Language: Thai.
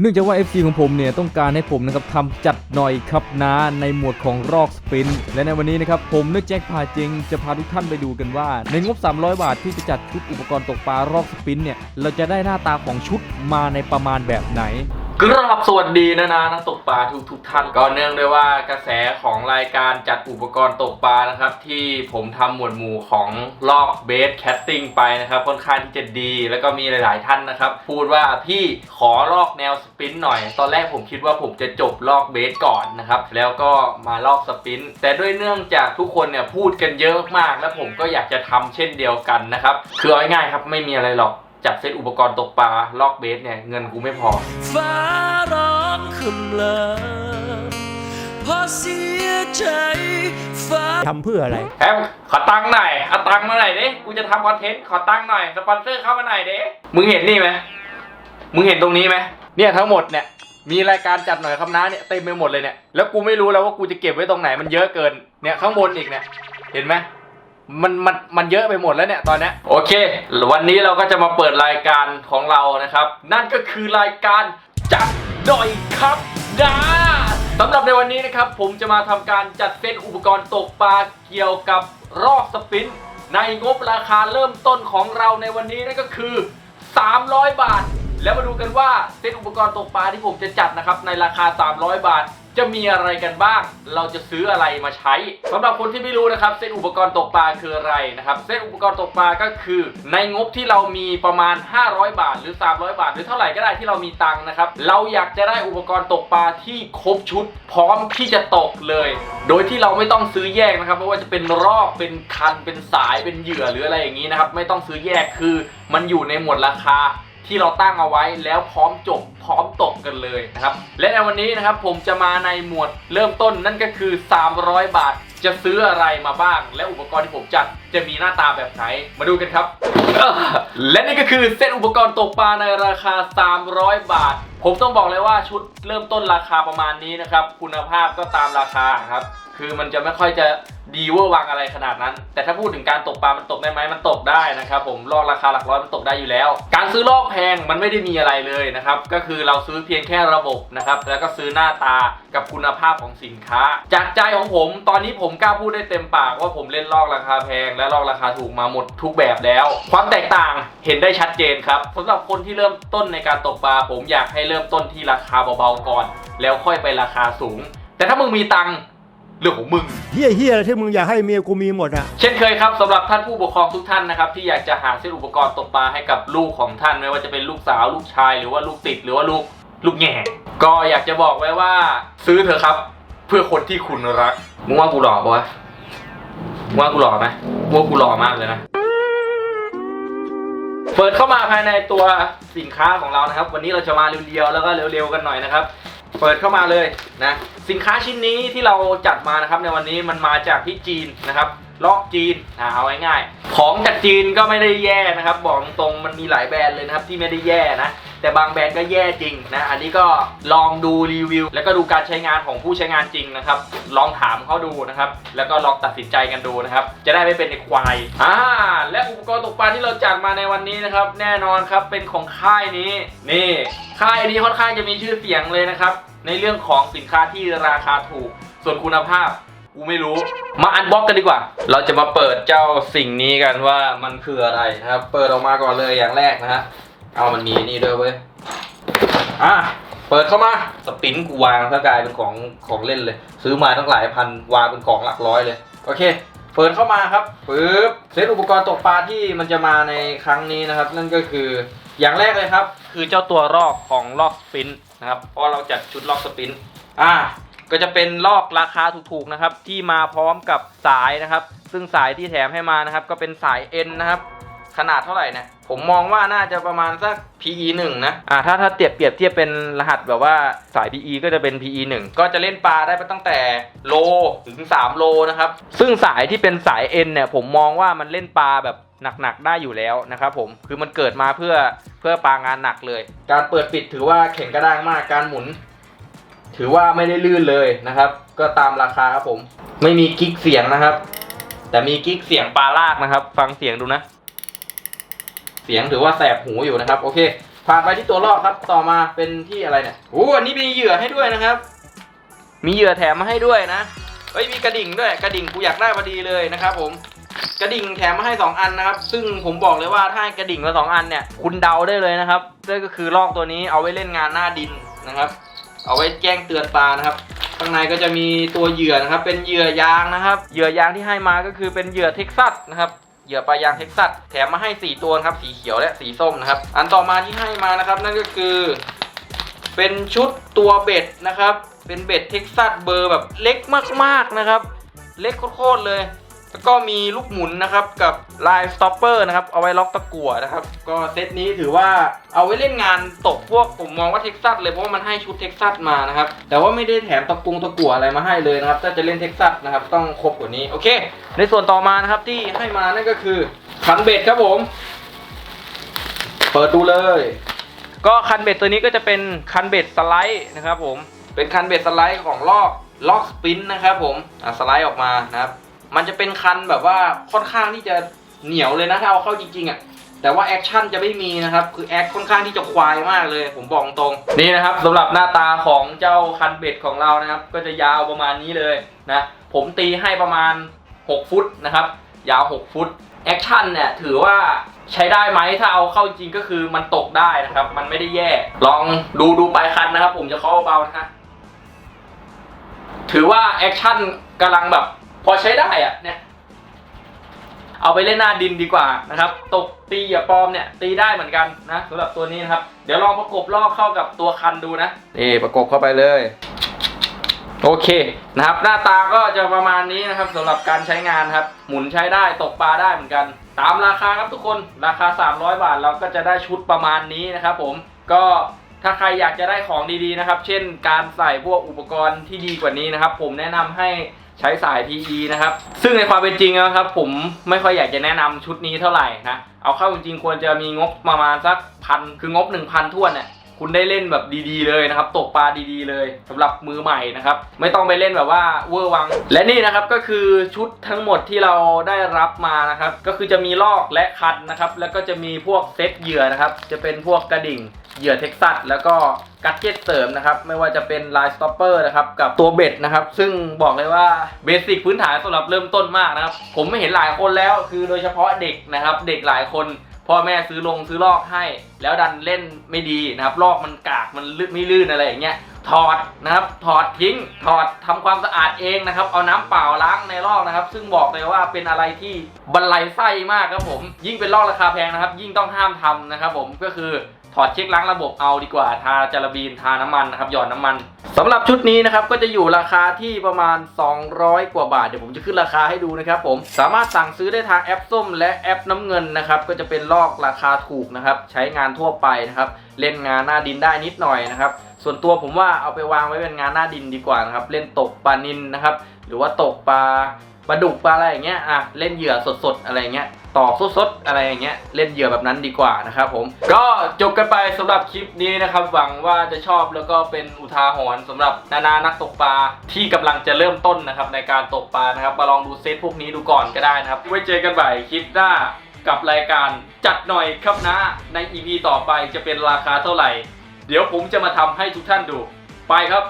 เนื่องจากว่า FC ของผมเนี่ยต้องการให้ผมนะครับทำจัดหน่อยครับนะในหมวดของรอกสปิน และในวันนี้นะครับผมนึกแจ็คพาจริงจะพาทุกท่านไปดูกันว่า ในงบ 300 บาทที่จะจัดชุดอุปกรณ์ตกปลารอกสปินเนี่ยเราจะได้หน้าตาของชุดมาในประมาณแบบไหน กราบสวัสดีนะนะนักตกปลาทุกทุกท่านก็เนื่องด้วยว่ากระแสของรายการจัดอุปกรณ์ตกปลานะครับ ที่ผมทำหมวดหมู่ของลอกเบสแคสติ้งไปนะครับ ค่อนข้างที่จะดี แล้วก็มีหลาย ๆ ท่านนะครับ พูดว่าพี่ขอลอกแนวสปินหน่อย ตอนแรกผมคิดว่าผมจะจบลอกเบสก่อนนะครับ แล้วก็มาลอกสปิน แต่ด้วยเนื่องจากทุกคนเนี่ยพูดกันเยอะมาก แล้วผมก็อยากจะทำเช่นเดียวกันนะครับคือเอาง่ายๆครับไม่มีอะไรหรอก จัดเซตอุปกรณ์ตกปลาลอกเบสเนี่ย เงินกูไม่พอ ฟ้าร้องคำลาเพราะเสียใจฟ้าทำเพื่ออะไร แอมขอตังค์หน่อยเอาตังค์มาหน่อยดิกูจะทำคอนเทนต์ขอตังค์หน่อยสปอนเซอร์เข้ามาหน่อยดิมึงเห็นนี่ไหมมึงเห็นตรงนี้ไหมเนี่ยทั้งหมดเนี่ยมีรายการจัดหน่อยคำน้าเนี่ยเต็มไปหมดเลยเนี่ยแล้วกูไม่รู้แล้วว่ากูจะเก็บไว้ตรงไหนมันเยอะเกินเนี่ยข้างบนอีกเนี่ยเห็นไหม มันมันมันเยอะไปหมดแล้วเนี่ยตอนเนี้ยโอเค วันนี้เราก็จะมาเปิดรายการของเรานะครับ นั่นก็คือรายการจัดหน่อยครับนะสำหรับในวันนี้นะครับ ผมจะมาทำการจัดเซตอุปกรณ์ตกปลาเกี่ยวกับรอกสปิน ในงบราคาเริ่มต้นของเราในวันนี้นั่นก็คือ 300 บาท แล้วมาดูกันว่าเซตอุปกรณ์ตกปลาที่ผมจะจัดนะครับในราคา 300 บาท จะมีอะไรกันบ้าง เราจะซื้ออะไรมาใช้สำหรับคนที่ไม่รู้นะครับเซตอุปกรณ์ตกปลาคืออะไรนะครับเซตอุปกรณ์ตกปลาก็คือ ในงบที่เรามีประมาณ 500 บาท หรือ 300 บาท หรือเท่าไหร่ก็ได้ที่เรามีตังค์นะครับ เราอยากจะได้อุปกรณ์ตกปลาที่ครบชุด พร้อมที่จะตกเลย โดยที่เราไม่ต้องซื้อแยกนะครับไม่ว่าจะเป็นรอกเป็นคันเป็นสายเป็นเหยื่อหรืออะไรอย่างนี้นะครับไม่ต้องซื้อแยกคือมันอยู่ในหมวดราคา ที่เราตั้งเอาไว้แล้วพร้อมจบพร้อมตกกันเลยนะครับ และในวันนี้นะครับผมจะมาในหมวดเริ่มต้นนั่นก็คือ 300 บาท จะซื้ออะไรมาบ้าง และอุปกรณ์ที่ผมจัดจะมีหน้าตาแบบไหน มาดูกันครับ และนี่ก็คือเซตอุปกรณ์ตกปลาในราคา 300 บาท ผมต้องบอกเลยว่าชุดเริ่มต้นราคาประมาณนี้นะครับ คุณภาพก็ตามราคาครับ คือมันจะไม่ค่อยจะดีเวอร์วังอะไรขนาดนั้น แต่ถ้าพูดถึงการตกปลา มันตกได้ไหมมันตกได้นะครับ ผมลอกราคาหลักร้อยมันตกได้อยู่แล้ว การซื้อลอกแพงมันไม่ได้มีอะไรเลยนะครับ ก็คือเราซื้อเพียงแค่ระบบนะครับ แล้วก็ซื้อหน้าตากับคุณภาพของสินค้า จากใจของผม ตอนนี้ผมกล้าพูดได้เต็มปากว่าผมเล่นลอกราคาแพง และลอกราคาถูกมาหมดทุกแบบแล้ว ความแตกต่างเห็นได้ชัดเจนครับสำหรับคนที่เริ่มต้นในการตกปลาผมอยากให้เริ่มต้นที่ราคาเบาๆก่อน แล้วค่อยไปราคาสูง แต่ถ้ามึงมีตังค์เรื่องของมึง เฮี้ยเฮี้ยอะไรที่มึงอยากให้เมียกูมีหมดอะ เช่นเคยครับสำหรับท่านผู้ปกครองทุกท่านนะครับที่อยากจะหาซื้ออุปกรณ์ตกปลาให้กับลูกของท่านไม่ว่าจะเป็นลูกสาวลูกชายหรือว่าลูกติดหรือว่าลูกลูกแง่ก็อยากจะบอกไว้ว่า ซื้อเถอะครับ เพื่อคนที่คุณรักมึงว่ากูหล่อปะวะมึงว่ากูหล่อไหมกูว่ากูหล่อมากเลยนะ เปิดเข้ามาภายในตัวสินค้าของเรานะครับ วันนี้เราจะมาเร็วๆแล้วก็เร็วๆกันหน่อยนะครับ เปิดเข้ามาเลยนะสินค้าชิ้นนี้ที่เราจัดมานะครับ ในวันนี้มันมาจากที่จีนนะครับลอกจีนนะเอาง่ายๆของจากจีนก็ไม่ได้แย่นะครับ บอกตรงมันมีหลายแบรนด์เลยนะครับที่ไม่ได้แย่นะ แต่บางแบรนด์ก็แย่จริงนะ อันนี้ก็ลองดูรีวิว แล้วก็ดูการใช้งานของผู้ใช้งานจริงนะครับ ลองถามเขาดูนะครับ แล้วก็ลองตัดสินใจกันดูนะครับ จะได้ไม่เป็นไอ้ควาย อ่า และอุปกรณ์ตกปลาที่เราจัดมาในวันนี้นะครับ แน่นอนครับ เป็นของค่ายนี้ นี่ ค่ายนี้ค่อนข้างจะมีชื่อเสียงเลยนะครับ ในเรื่องของสินค้าที่ราคาถูก ส่วนคุณภาพกูไม่รู้ มาอันบ็อกกันดีกว่า เราจะมาเปิดเจ้าสิ่งนี้กันว่ามันคืออะไรนะครับ เปิดออกมาก่อนเลยอย่างแรกนะฮะ เอามันมีนี่ด้วยเว้ย อะ เปิดเข้ามา สปินกูวางซะกลายเป็นของของเล่นเลย ซื้อมาตั้งหลายพันวางเป็นของหลักร้อยเลย โอเค เปิดเข้ามาครับปึ๊บเซตอุปกรณ์ตกปลาที่มันจะมาในครั้งนี้นะครับ นั่นก็คืออย่างแรกเลยครับ คือเจ้าตัวรอกของลอกสปินนะครับ เพราะเราจัดชุดลอกสปิน อ่า ก็จะเป็นลอกราคาถูกๆนะครับ ที่มาพร้อมกับสายนะครับ ซึ่งสายที่แถมให้มานะครับ ก็เป็นสาย N นะครับ ขนาดเท่าไหร่เนี่ยผมมองว่าน่าจะประมาณสัก PE 1นะอ่าถ้าถ้าเทียบเปรียบเทียบเป็นรหัสแบบว่าสาย PE ก็จะเป็น PE 1ก็จะเล่นปลาได้ไปตั้งแต่โลถึง 3 โลนะครับ ซึ่งสายที่เป็นสาย N เนี่ยผมมองว่ามันเล่นปลาแบบหนักๆได้อยู่แล้วนะครับผมคือมันเกิดมาเพื่อเพื่อปลางานหนักเลย การเปิดปิดถือว่าแข็งกระด้างมากการหมุน ถือว่าไม่ได้ลื่นเลยนะครับ ก็ตามราคาครับผม ไม่มีกิ๊กเสียงนะครับ แต่มีกิ๊กเสียงปลาลากนะครับ ฟังเสียงดูนะ เสียงถือว่าแสบหูอยู่นะครับ โอเค ผ่านไปที่ตัวลอกครับ ต่อมาเป็นที่อะไรเนี่ยโอ้อันนี้มีเหยื่อให้ด้วยนะครับ มีเหยื่อแถมมาให้ด้วยนะเฮ้ยมีกระดิ่งด้วยกระดิ่งกูอยากได้พอดีเลยนะครับ ผม กระดิ่งแถมมาให้ 2 อันนะครับ ซึ่งผมบอกเลยว่าถ้ากระดิ่งมาสองอันเนี่ย คุณเดาได้เลยนะครับนั่นก็คือลอกตัวนี้เอาไว้เล่นงานหน้าดินนะครับ เอาไว้แจ้งเตือนปลานะครับข้างในก็จะมีตัวเหยื่อนะครับ เป็นเหยื่อยางนะครับ เหยื่อยางที่ให้มาก็คือเป็นเหยื่อเท็กซัสนะครับ เหยื่อปลายางเท็กซัสแถมมาให้ 4 ตัวครับสีเขียวและสีส้มนะครับ อันต่อมาที่ให้มานะครับ นั่นก็คือ เป็นชุดตัวเบ็ดนะครับ เป็นเบ็ดเท็กซัสเบอร์แบบเล็กมากๆนะครับ เล็กโคตรเลย แล้วก็มีลูกหมุนนะครับกับลายสต็อปเปอร์นะครับเอาไว้ล็อกตะกั่วนะครับ ก็เซตนี้ถือว่าเอาไว้เล่นงานตกพวกผมมองว่าเท็กซัสเลยเพราะว่ามันให้ชุดเท็กซัสมานะครับ แต่ว่าไม่ได้แถมตะกุงตะกั่วอะไรมาให้เลยนะครับ ถ้าจะเล่นเท็กซัสนะครับต้องครบกว่านี้โอเค ในส่วนต่อมานะครับที่ให้มานั่นก็คือคันเบ็ดครับผม เปิดดูเลย ก็คันเบ็ดตัวนี้ก็จะเป็นคันเบ็ดสไลด์นะครับผมเป็นคันเบ็ดสไลด์ของลอกลอกสปินนะครับผมสไลด์ออกมานะครับ มันจะเป็นคันแบบว่าค่อนข้างที่จะเหนียวเลยนะถ้าเอาเข้าจริงๆอะแต่ว่าแอคชั่นจะไม่มีนะครับ คือแอคค่อนข้างที่จะควายมากเลย ผมบอกตรง นี่นะครับสำหรับหน้าตาของเจ้าคันเบ็ดของเรานะครับ ก็จะยาวประมาณนี้เลยนะ ผมตีให้ประมาณ 6 ฟุตนะครับ ยาว 6 ฟุต แอคชั่นเนี่ยถือว่าใช้ได้ไหมถ้าเอาเข้าจริงก็คือมันตกได้นะครับ มันไม่ได้แย่ ลองดูดูปลายคันนะครับ ผมจะเคาะเบาๆนะฮะถือว่าแอคชั่นกำลังแบบ พอใช้ได้อะเนี่ยเอาไปเล่นหน้าดินดีกว่านะครับ ตกตีอย่าปลอมเนี่ยตีได้เหมือนกันนะสำหรับตัวนี้นะครับ เดี๋ยวลองประกบลอกเข้ากับตัวคันดูนะนี่ประกบเข้าไปเลย โอเคนะครับ หน้าตาก็จะประมาณนี้นะครับสำหรับการใช้งานครับ หมุนใช้ได้ตกปลาได้เหมือนกัน ตามราคาครับทุกคนราคา 300 บาทเราก็จะได้ชุดประมาณนี้นะครับผมก็ถ้าใครอยากจะได้ของดีๆนะครับ เช่นการใส่พวกอุปกรณ์ที่ดีกว่านี้นะครับ ผมแนะนำให้ ใช้สาย PE นะครับ ซึ่งในความเป็นจริงนะครับ ผมไม่ค่อยอยากจะแนะนำชุดนี้เท่าไหร่นะ เอาเข้าจริงๆควรจะมีงบประมาณสักพันคืองบ 1,000ท้วนเนี่ย คุณได้เล่นแบบดีๆเลยนะครับ ตกปลาดีๆ เลยสำหรับมือใหม่นะครับ ไม่ต้องไปเล่นแบบว่าเวอร์วัง และนี่นะครับก็คือชุดทั้งหมดที่เราได้รับมานะครับ ก็คือจะมีลอกและคันนะครับ แล้วก็จะมีพวกเซตเหยื่อนะครับ จะเป็นพวกกระดิ่งเหยื่อเท็กซัสแล้วก็กัดเจ็ตเสริมนะครับ ไม่ว่าจะเป็นไลายสต็อปเปอร์นะครับ กับตัวเบ็ดนะครับ ซึ่งบอกเลยว่าเบสิกพื้นฐานสำหรับเริ่มต้นมากนะครับ ผมไม่เห็นหลายคนแล้วคือโดยเฉพาะเด็กนะครับ เด็กหลายคน พ่อแม่ซื้อลงซื้อลอกให้ แล้วดันเล่นไม่ดีนะครับลอกมันกากมันลื่นไม่ลื่นอะไรอย่างเงี้ยถอดนะครับถอดทิ้ง ถอดทำความสะอาดเองนะครับ เอาน้ำเปล่าล้างในลอกนะครับ ซึ่งบอกเลยว่าเป็นอะไรที่บรรลัยไส้มากครับผม ยิ่งเป็นลอกราคาแพงนะครับ ยิ่งต้องห้ามทำนะครับผมก็คือ ถอดเช็คล้างระบบเอาดีกว่าทาจาระบีนทาน้ำมันนะครับหยอดน้ำมันสำหรับชุดนี้นะครับก็จะอยู่ราคาที่ประมาณ 200 กว่าบาทเดี๋ยวผมจะขึ้นราคาให้ดูนะครับผมสามารถสั่งซื้อได้ทางแอปส้ม และแอปน้ำเงินนะครับก็จะเป็นลอกราคาถูกนะครับใช้งานทั่วไปนะครับเล่นงานหน้าดินได้นิดหน่อยนะครับส่วนตัวผมว่าเอาไปวางไว้เป็นงานหน้าดินดีกว่านะครับเล่นตกปลานินนะครับหรือว่าตกปลา ปลาดุกปลาอะไรอย่างเงี้ยอะเล่นเหยื่อสดๆอะไรเงี้ยตอกสดๆอะไรอย่างเงี้ยเล่นเหยื่อแบบนั้นดีกว่านะครับผม ก็จบกันไปสำหรับคลิปนี้นะครับ หวังว่าจะชอบแล้วก็เป็นอุทาหรณ์สำหรับนานานักตกปลาที่กำลังจะเริ่มต้นนะครับในการตกปลานะครับมาลองดูเซตพวกนี้ดูก่อนก็ได้นะครับไว้เจอกันใหม่คลิปหน้ากับรายการจัดหน่อยครับนะใน EP ต่อไปจะเป็นราคาเท่าไหร่ เดี๋ยวผมจะมาทำให้ทุกท่านดูไปครับ